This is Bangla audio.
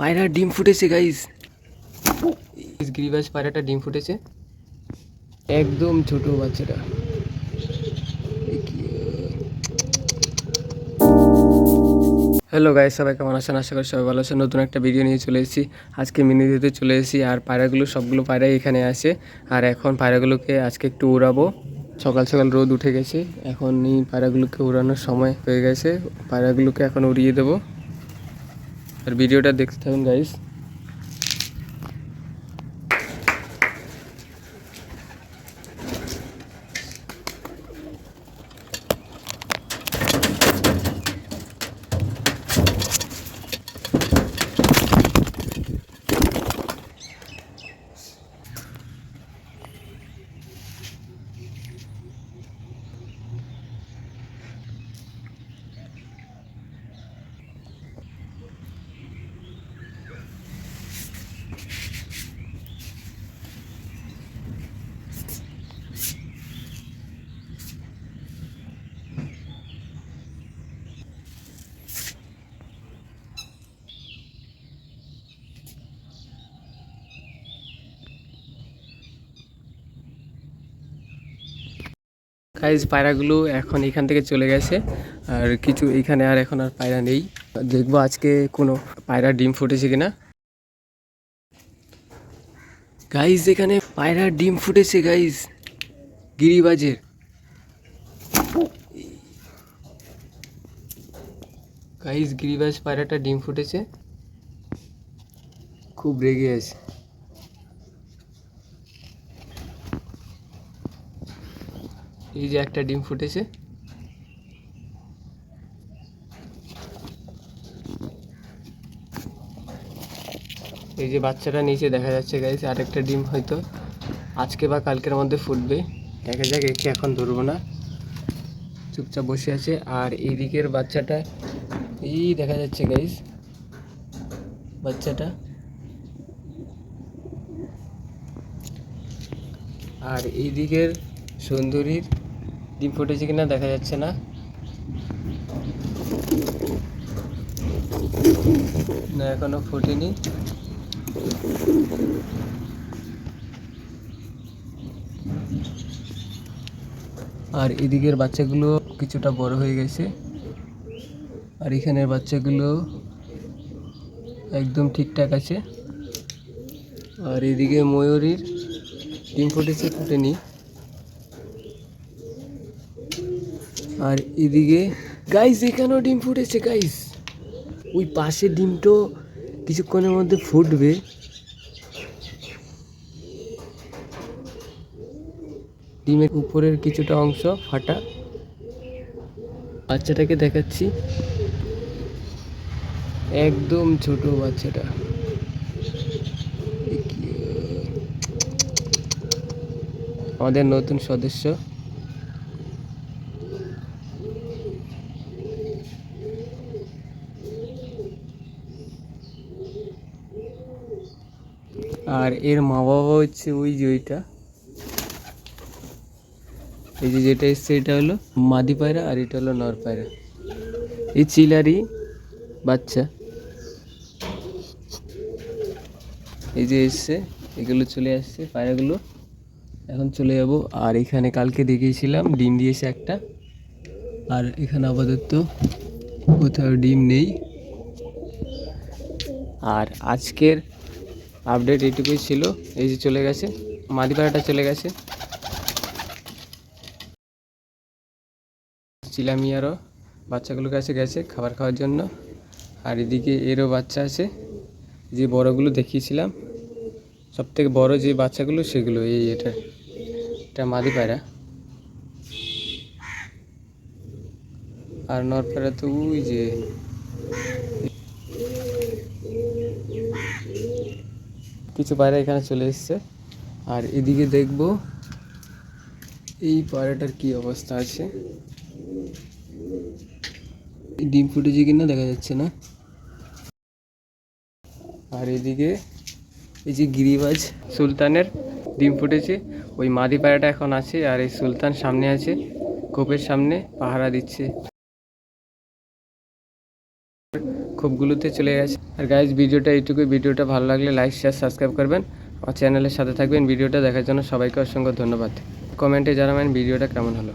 পায়রা ডিম ফুটেছে গাইস গিরিবাজ পায়রাটা ডিম ফুটেছে। একদম ছোট বাচ্চাটা। হ্যালো গাইস সবাই কেমন আছেন? আশা করি সবাই ভালো আছেন। নতুন একটা ভিডিও নিয়ে চলে এসেছি। আজকে মিনি দিতে চলে এসেছি, আর পায়রাগুলো, সবগুলো পায়রাই এখানে আছে। আর এখন পায়রাগুলোকে আজকে একটু উড়াবো। সকাল সকাল রোদ উঠে গেছে। এখন এই পায়রাগুলোকে উড়ানোর সময় হয়ে গেছে। পায়রাগুলোকে এখন উড়িয়ে দেবো। আর ভিডিওটা দেখতে থাকুন গাইস গাইজ পায়রাগুলো এখন এখান থেকে চলে গেছে। আর কিছু এখানে আর এখন আর পায়রা নেই। দেখব আজকে কোনো পায়রা ডিম ফুটেছে কিনা। গাইজ এখানে পায়রা ডিম ফুটেছে গাইজ গিরিবাজের। গাইজ গিরিবাজ পায়রাটা ডিম ফুটেছে। খুব রেগে আছে। এই যে একটা ডিম ফুটেছে। এই যে বাচ্চাটা নিচে দেখা যাচ্ছে গাইছে আরেকটা ডিম হয়তো আজকে বা কালকের মধ্যে ফুটবে। দেখা যাক একে এখন ধরবো না। চুপচাপ বসে আছে আর এই দিকের বাচ্চাটা এই দেখা যাচ্ছে গাইস বাচ্চাটা। আর এই দিকের সুন্দরীর ডিম ফুটেছে কিনা দেখা যাচ্ছে না। না, এখনও ফোটেনি। আর এদিকের বাচ্চাগুলো কিছুটা বড় হয়ে গেছে। আর এখানের বাচ্চাগুলো একদম ঠিকঠাক আছে। আর এদিকে ময়ূরীর ডিম ফুটেছে, ফুটেনি। আর এদিকে গাইস এখানেও ডিম ফুটেছে গাইস ওই পাশের ডিমটো কিছুক্ষণের মধ্যে ফুটবে। ডিমের উপরের কিছুটা অংশ ফাটা। বাচ্চাটাকে দেখাচ্ছি। একদম ছোট বাচ্চাটা। আমাদের নতুন সদস্য। আর এর মা বাবা হচ্ছে ওই যে ওইটা। এই যে যেটা এসছে, এটা হলো মাদি পায়রা আর এটা হলো নর পায়রা। এই চিলারি বাচ্চা। এই যে এসছে, এগুলো চলে আসছে, পায়রাগুলো। এখন চলে যাব। আর এখানে কালকে দেখিয়েছিলাম, ডিম দিয়েছে একটা। আর এখানে আপাতত কোথাও ডিম নেই। আর আজকের আপডেট এইটুকুই ছিল। এই যে চলে গেছে। মাদি পাড়াটা চলে গেছে। চিলামিয়ারও বাচ্চাগুলোর কাছে গেছে খাবার খাওয়ার জন্য। আর এদিকে এরও বাচ্চা আছে। যে বড়গুলো দেখিয়েছিলাম সব থেকে বড় যে বাচ্চাগুলো সেগুলো এই এটা এটা মাদি পায়রা আর নর তো ওই যে কিছু পায়রা এখানে চলে এসছে। আর এদিকে দেখব এই পায়রাটার কি অবস্থা আছে। ডিম ফুটেছে কিনা দেখা যাচ্ছে না। আর এদিকে এই যে গিরিবাজ সুলতানের ডিম ফুটেছে, ওই মাদি পায়রাটা এখন আছে আর এই সুলতান সামনে আছে কোপের সামনে পাহারা দিচ্ছে। খোপগুলোতে চলে গেছে। আর গাইজ ভিডিওটা এইটুকুই ভিডিওটা ভালো লাগলে লাইক শেয়ার সাবস্ক্রাইব করবেন। আমার চ্যানেলের সাথে থাকবেন। ভিডিওটা দেখার জন্য সবাইকে অসংখ্য ধন্যবাদ। কমেন্টে জানাবেন ভিডিওটা কেমন হলো।